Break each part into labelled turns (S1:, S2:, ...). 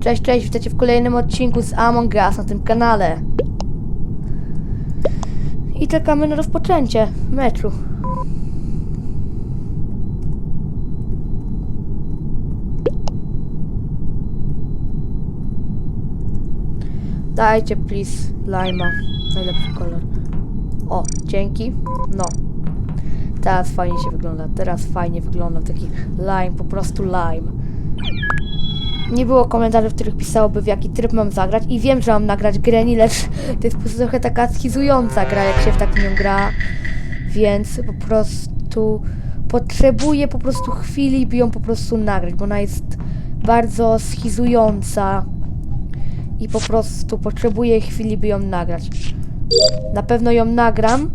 S1: Cześć, cześć, witajcie w kolejnym odcinku z Among Us na tym kanale. I czekamy na rozpoczęcie meczu. Dajcie please lima. Najlepszy kolor. O, dzięki. No. Teraz fajnie się wygląda. Teraz fajnie wygląda. Taki lime, po prostu lime. Nie było komentarzy, w których pisałoby w jaki tryb mam zagrać i wiem, że mam nagrać Granny, lecz to jest po prostu trochę taka schizująca gra, jak się w tak nią gra, więc po prostu potrzebuję po prostu chwili, by ją po prostu nagrać, bo ona jest bardzo schizująca i po prostu potrzebuję chwili, by ją nagrać. Na pewno ją nagram,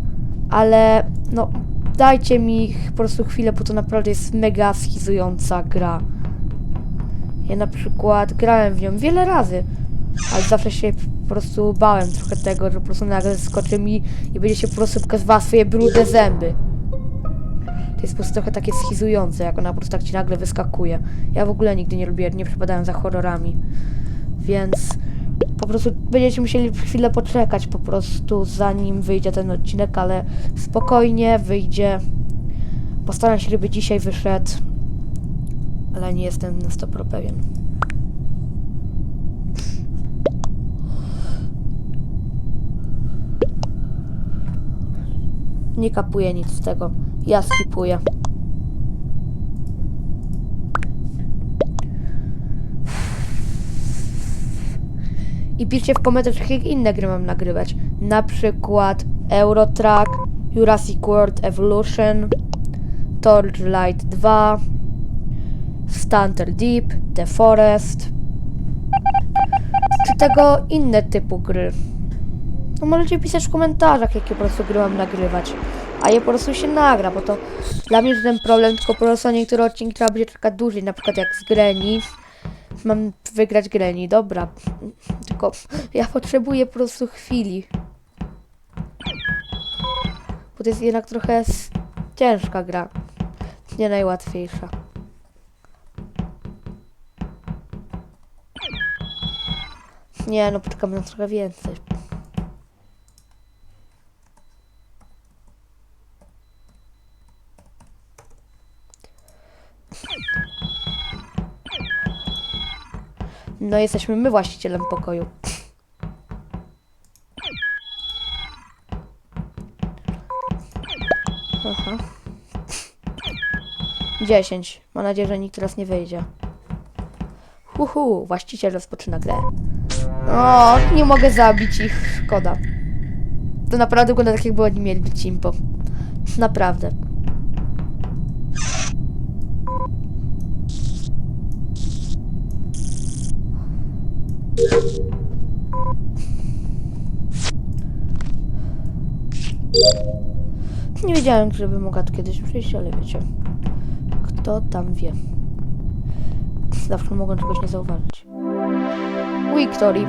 S1: ale no dajcie mi po prostu chwilę, bo to naprawdę jest mega schizująca gra. Ja na przykład grałem w nią wiele razy, ale zawsze się po prostu bałem trochę tego, że po prostu nagle skoczy mi i będzie się po prostu pokazywała swoje brudne zęby. To jest po prostu trochę takie schizujące, jak ona po prostu tak ci nagle wyskakuje. Ja w ogóle nigdy nie lubię, nie przypadałem za horrorami. Więc po prostu będziecie musieli chwilę poczekać po prostu zanim wyjdzie ten odcinek, ale spokojnie wyjdzie. Postaram się, żeby dzisiaj wyszedł ale nie jestem na 100% pewien. Nie kapuję nic z tego. Ja skipuję. I piszcie w komentarzach, jak inne gry mam nagrywać. Na przykład Eurotrack, Jurassic World Evolution, Torchlight 2, Stunter Deep, The Forest, czy tego inne typu gry. No możecie pisać w komentarzach, jakie po prostu gry mam nagrywać. A je po prostu się nagra, bo to dla mnie żaden problem, tylko po prostu niektóre odcinki trzeba będzie czekać dłużej, na przykład jak z Granny. Mam wygrać Granny, dobra. Tylko ja potrzebuję po prostu chwili. Bo to jest jednak trochę ciężka gra. Nie najłatwiejsza. Nie, no poczekamy na trochę więcej. No jesteśmy my właścicielem pokoju. Aha. 10. Mam nadzieję, że nikt teraz nie wyjdzie. Uhu, właściciel rozpoczyna grę. O, nie mogę zabić ich, szkoda. To naprawdę wygląda tak, jakby oni mieli być impo. Naprawdę. Nie wiedziałem, żeby mogła tu kiedyś przyjść, ale wiecie. Kto tam wie. Zawsze mogą czegoś nie zauważyć. Victory.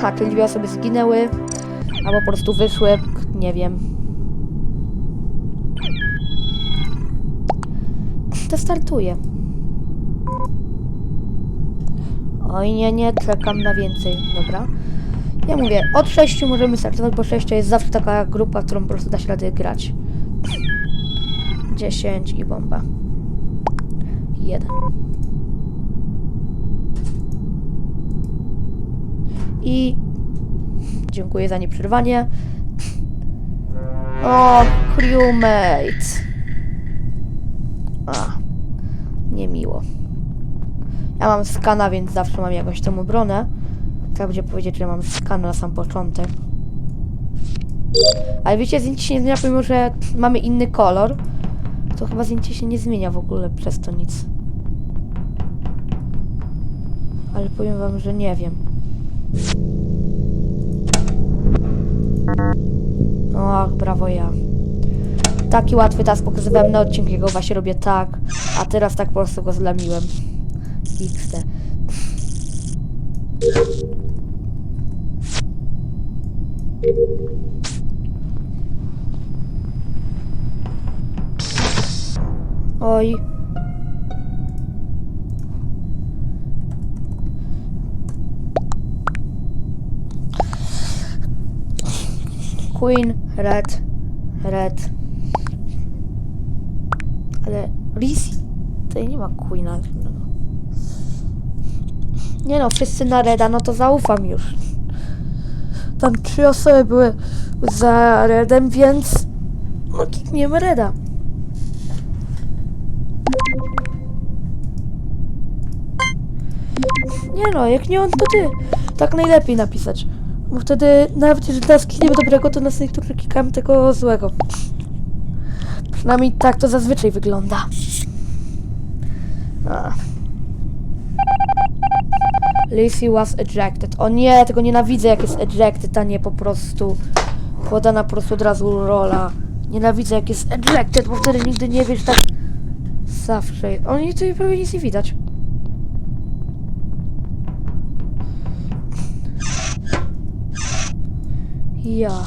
S1: Ha, czyli dwie osoby zginęły, albo po prostu wyszły, nie wiem. To startuje. Oj, nie, nie, czekam na więcej, dobra. Ja mówię, od 6 możemy startować, bo 6 to jest zawsze taka grupa, którą po prostu da się radę grać. 10 i bomba. 1. I dziękuję za nieprzerwanie. O, crewmate. A, niemiło. Ja mam skana, więc zawsze mam jakąś tą obronę. Trzeba będzie powiedzieć, że mam skana na sam początek. Ale wiecie, zdjęcie się nie zmienia, pomimo że mamy inny kolor. To chyba zdjęcie się nie zmienia w ogóle przez to nic. Ale powiem wam, że nie wiem. Och, brawo ja. Taki łatwy task pokazywałem na odcinku, jego właśnie robię tak, a teraz tak po prostu go zlamiłem. XD. Oj. Queen, red, red. Ale Lizzie, tutaj nie ma Queena. Nie no, wszyscy na reda, no to zaufam już. Tam trzy osoby były za redem, więc no kikniemy reda. Nie no, jak nie on, to ty. Tak najlepiej napisać. Bo wtedy nawet jeżeli teraz klikniemy dobrego, to nas niektórzy klikamy tego złego. Przynajmniej tak to zazwyczaj wygląda. A. Lacey was ejected. O nie, tego nienawidzę jak jest ejected, a nie po prostu podana po prostu od razu rola. Nienawidzę jak jest ejected, bo wtedy nigdy nie wiesz tak zawsze. O nie, tutaj prawie nic nie widać. Ja.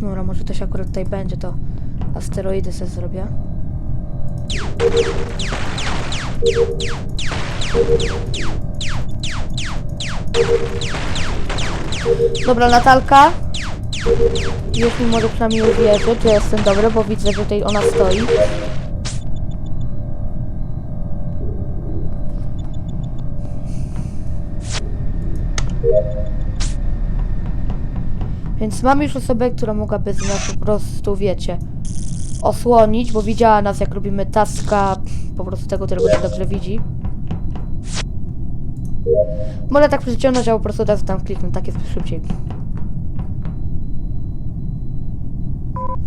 S1: Dobra, może to się akurat tutaj będzie, to asteroidy sobie zrobię. Dobra, Natalka. Już mi może przynajmniej uwierzyć, że jestem dobry, bo widzę, że tutaj ona stoi. Więc mam już osobę, która mogłaby z nas po prostu, wiecie, osłonić, bo widziała nas, jak robimy taska, po prostu tego, którego się dobrze widzi. Może tak przyciągnąć, a po prostu teraz tam kliknę, tak jest szybciej.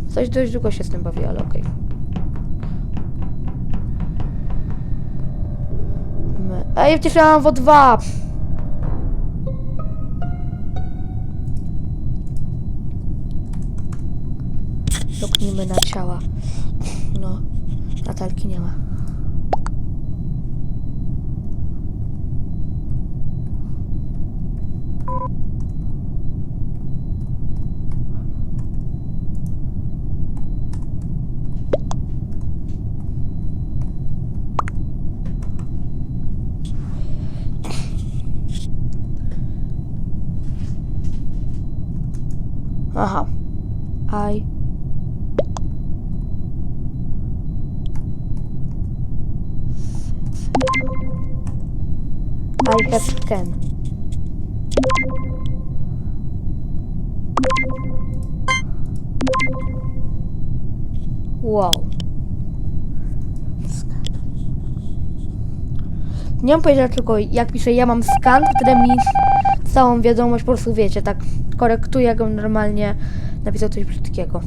S1: Coś dość długo się z tym bawi, ale okej. Ej, przecież ja mam WO2! Luknijmy na ciała. No, Natalki nie ma. Aha. I Scan. Wow. Nie mam powiedzieć tylko jak piszę ja mam skan, wtedy mi całą wiadomość po prostu wiecie, tak korektuję, jakbym normalnie napisał coś brzydkiego.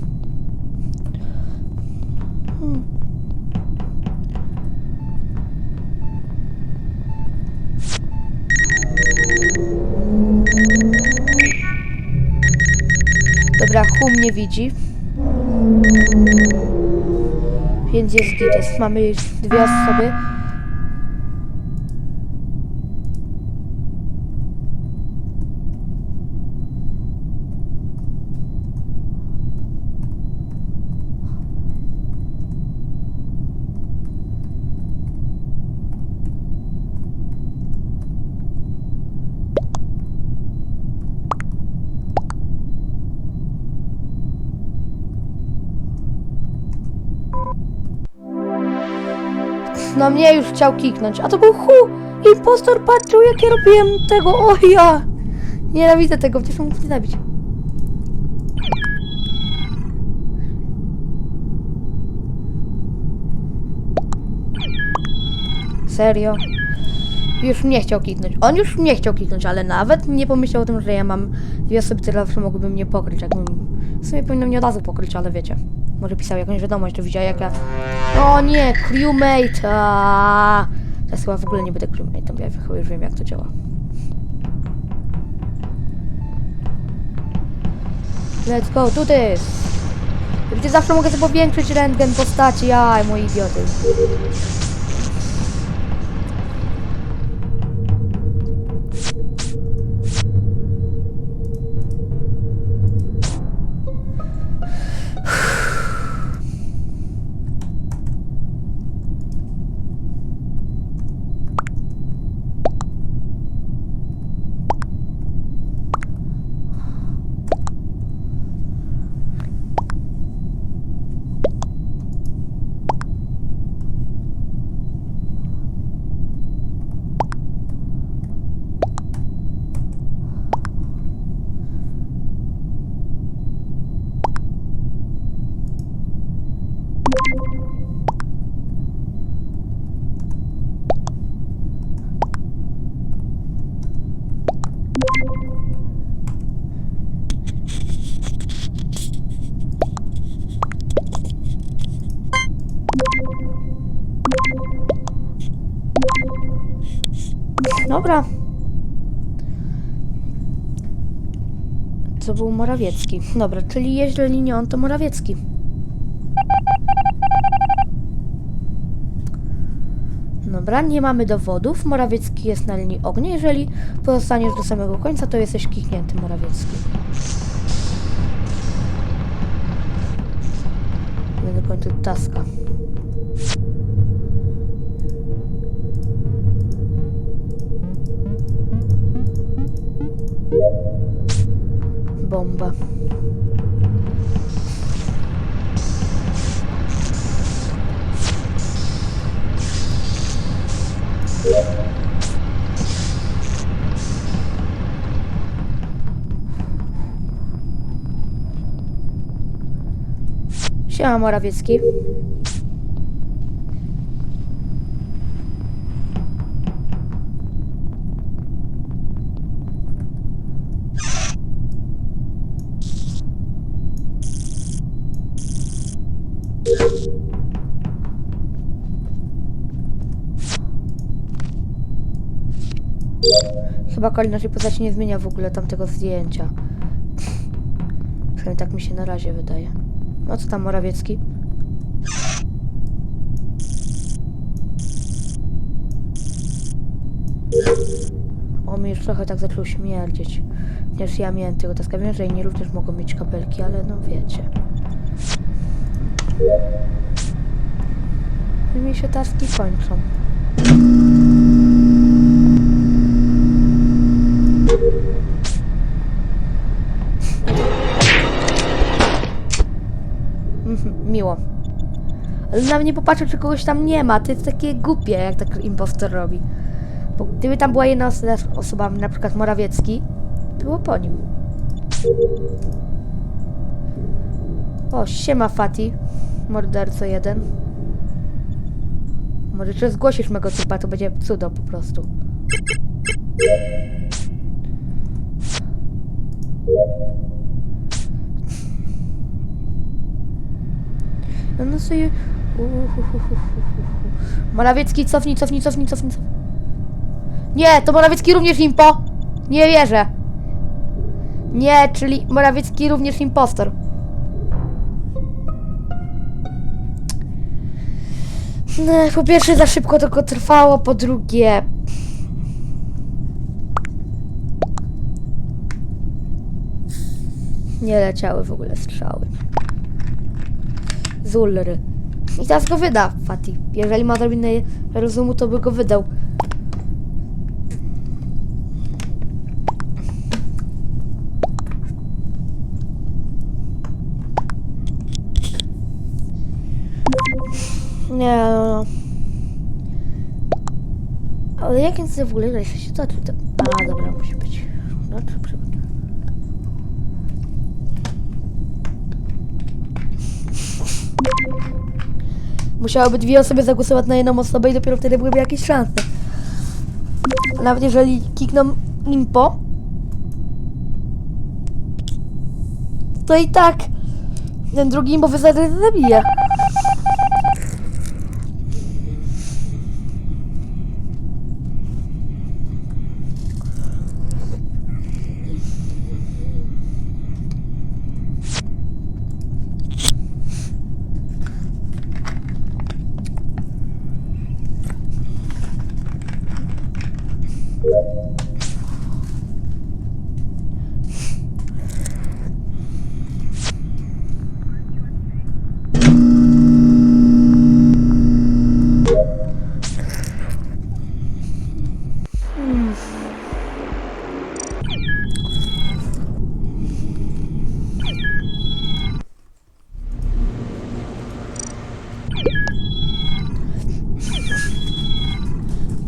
S1: Nie widzi. Więc jest gites. Mamy dwie osoby. No mnie już chciał kiknąć, a to był Hu! Impostor patrzył jak ja robiłem tego, o ja! Nienawidzę tego, przecież mógł mnie zabić. Serio? Już mnie chciał kiknąć. On już mnie chciał kiknąć, ale nawet nie pomyślał o tym, że ja mam dwie osoby, które zawsze mogłyby mnie pokryć. Jakbym... W sumie powinno mnie od razu pokryć, ale wiecie. Może pisał jakąś wiadomość, że widział jak ja... O nie, crewmate! Teraz chyba w ogóle nie będę crewmate'em, ja chyba już wiem jak to działa. Let's go, do this! Wiecie, zawsze mogę sobie powiększyć rentgen postaci, aj, mój idioty. Dobra. Co był Morawiecki? Dobra, czyli jeżeli nie on, to Morawiecki. Dobra, nie mamy dowodów. Morawiecki jest na linii ognia. Jeżeli pozostaniesz do samego końca, to jesteś kichnięty Morawiecki. Będę kończył taska. Bomba. Siema Morawiecki. Chyba kolejność postaci nie zmienia w ogóle tamtego zdjęcia. Przynajmniej tak mi się na razie wydaje. No co tam Morawiecki? O, mi już trochę tak zaczął śmierdzieć. Chociaż ja miałem tego taska. Wiem, że inni również mogą mieć kapelki, ale no wiecie. I mi się taski kończą. Miło. Ale nawet nie popatrzył, czy kogoś tam nie ma. To jest takie głupie, jak tak impostor robi. Bo gdyby tam była jedna osoba, na przykład Morawiecki, było po nim. O, siema Fati. Morderco jeden. Może czy zgłosisz mego typa, to będzie cudo po prostu. No, no sobie... Morawiecki, cofnij, cofnij, cofnij, cofnij. Nie, to Morawiecki również impo! Nie wierzę. Nie, czyli Morawiecki również impostor. No, po pierwsze za szybko to trwało, po drugie... Nie leciały w ogóle strzały. Zulry. I teraz go wyda, Fati. Jeżeli ma odrobinę rozumu, to by go wydał. Nie, no, no. Ale jak więc w ogóle się? To... A, dobra, musi być. No, to przykład. Musiałyby dwie osoby zagłosować na jedną osobę i dopiero wtedy byłyby jakieś szanse. Nawet jeżeli kikną impo, to i tak ten drugi wystarczy zabije.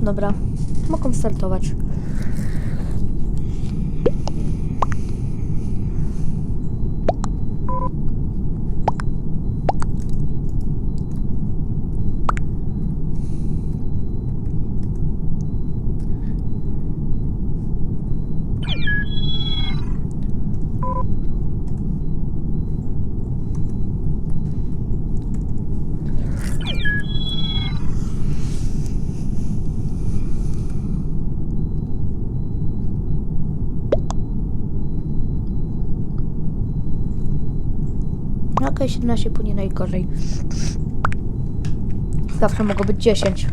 S1: Dobra, mogą startować. Okej, 17 płynie najgorzej. Zawsze mogło być 10.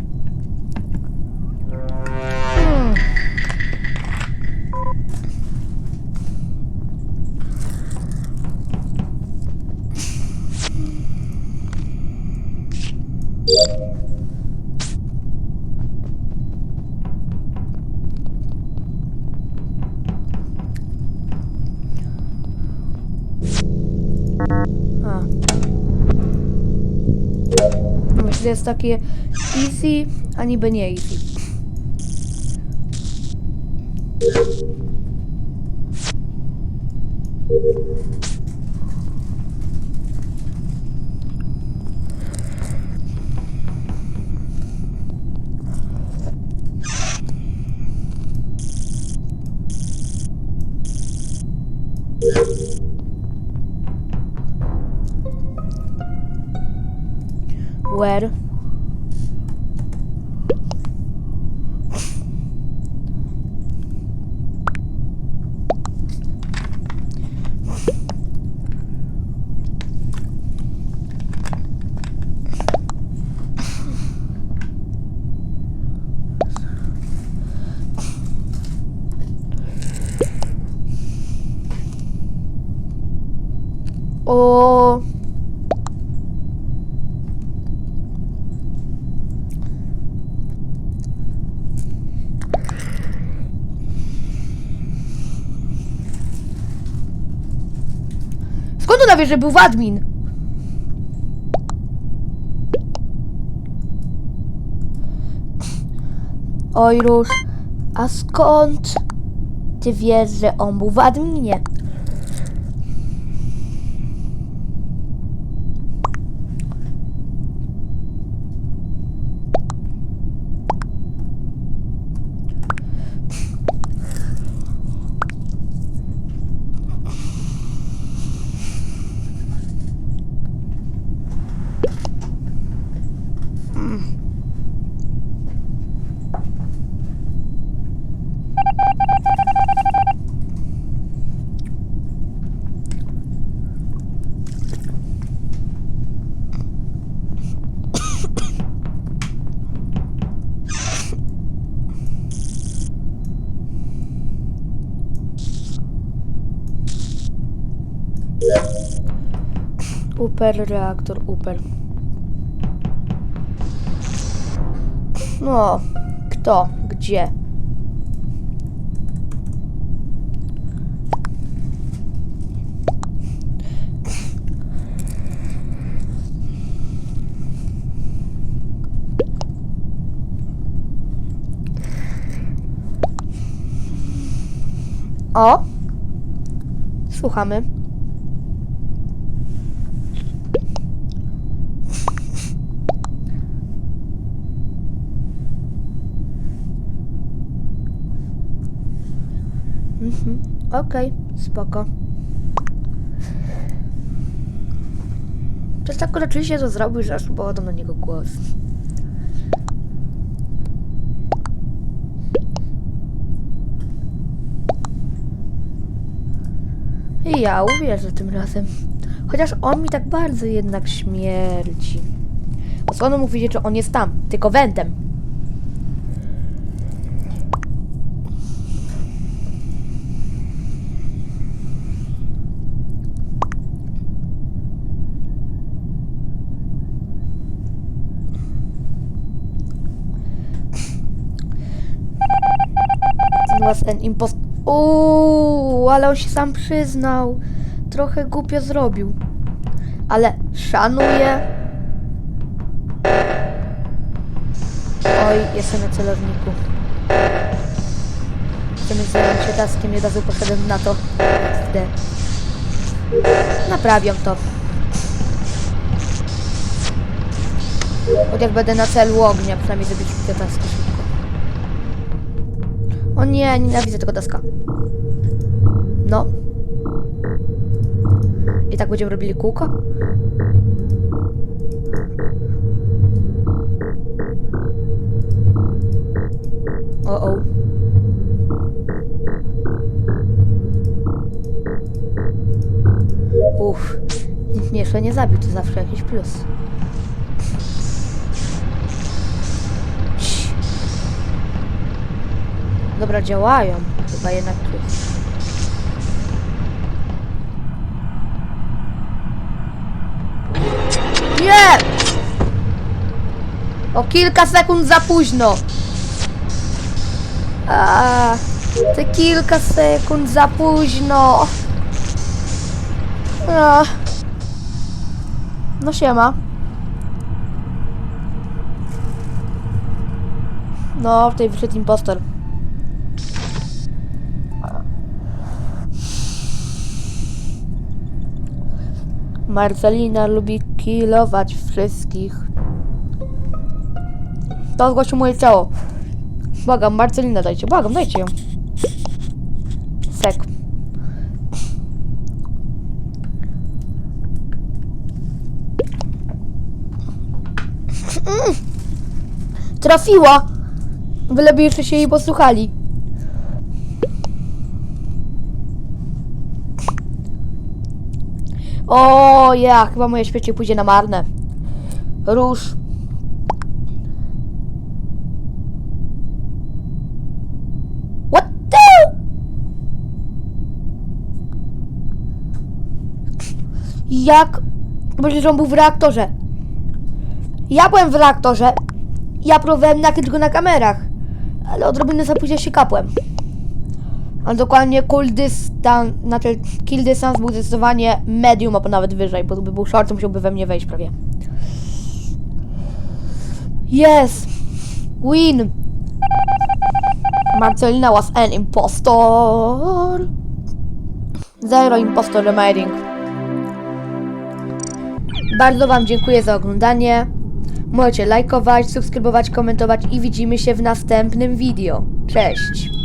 S1: jest takie easy, a niby nie easy. O. Skąd ona wie, że był w admin? Oj, Róż, a skąd ty wiesz, że on był w adminie? Uper, reaktor, uper. No, kto, gdzie? O! Słuchamy. Okej, spoko. Przez tak rzeczywiście to zrobił, że aż było na niego głos. I ja uwierzę tym razem. Chociaż on mi tak bardzo jednak śmierci. Bo skąd mówicie, że on jest tam, tylko wentem. Was an impost... Uuu, ale on się sam przyznał. Trochę głupio zrobił. Ale szanuję. Oj, jestem na celowniku. Chcemy zająć się taskiem, nie razu poszedłem na to. XD. Naprawiam to. Choć jak będę na celu ognia, przynajmniej zrobić te taski. O nie, nienawidzę tego daska. No. I tak będziemy robili kółko? O, o. Uff. mnie jeszcze nie zabił, to zawsze jakiś plus. Dobra, działają. Chyba jednak plus. Nie! O kilka sekund za późno. A, te kilka sekund za późno. A. No siema. No, w tej wyszedł impostor. Marcelina lubi kilować wszystkich. To zgłosił moje ciało. Błagam, Marcelina dajcie, błagam, dajcie ją. Sek. Trafiła! Byleby jeszcze się jej posłuchali. O, ja, chyba moje śmiecie pójdzie na marne. Róż. What the? Jak? Myślę, że on był w reaktorze. Ja byłem w reaktorze. Ja próbowałem nakryć go na kamerach. Ale odrobinę za późno się kapłem. Ale dokładnie cool dystans, znaczy kill distance był zdecydowanie medium, albo nawet wyżej, bo gdyby był short, to musiałby we mnie wejść prawie. Yes! Win! Marcelina was an impostor! Zero impostor remaining. Bardzo Wam dziękuję za oglądanie. Możecie lajkować, subskrybować, komentować i widzimy się w następnym video. Cześć!